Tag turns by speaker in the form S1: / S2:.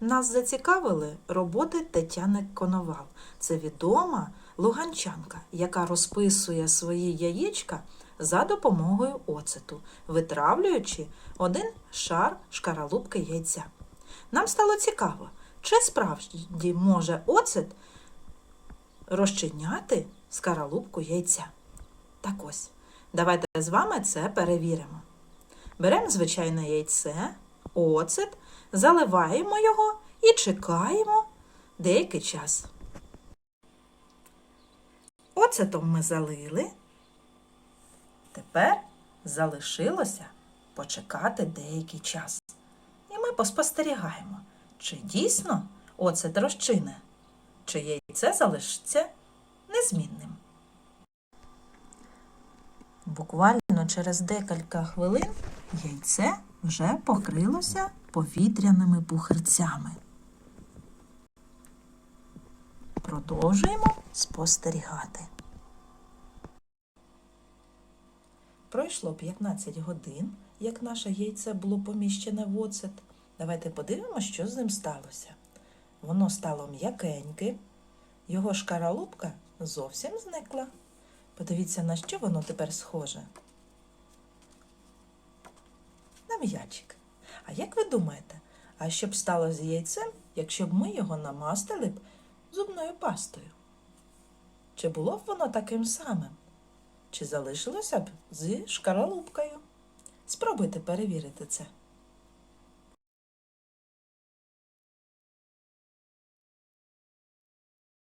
S1: Нас зацікавили роботи Тетяни Коновал. Це відома луганчанка, яка розписує свої яєчка за допомогою оцету, витравлюючи один шар шкаралупки яйця. Нам стало цікаво, чи справді може оцет розчиняти скаралупку яйця. Так ось, давайте з вами це перевіримо. Беремо звичайне яйце, оцет, заливаємо його і чекаємо деякий час. Оцетом ми залили. Тепер залишилося почекати деякий час. І ми поспостерігаємо, чи дійсно оцет розчине, чи яйце залишиться незмінним. Буквально через декілька хвилин яйце вже покрилося повітряними пухирцями. Продовжуємо спостерігати. Пройшло 15 годин, як наше яйце було поміщене в оцет. Давайте подивимося, що з ним сталося. Воно стало м'якеньке, його шкаралупка зовсім зникла. Подивіться, на що воно тепер схоже. На м'ячик. А як ви думаєте, а що б стало з яйцем, якщо б ми його намастили б зубною пастою? Чи було б воно таким самим? Чи залишилося б з шкаралупкою? Спробуйте перевірити це.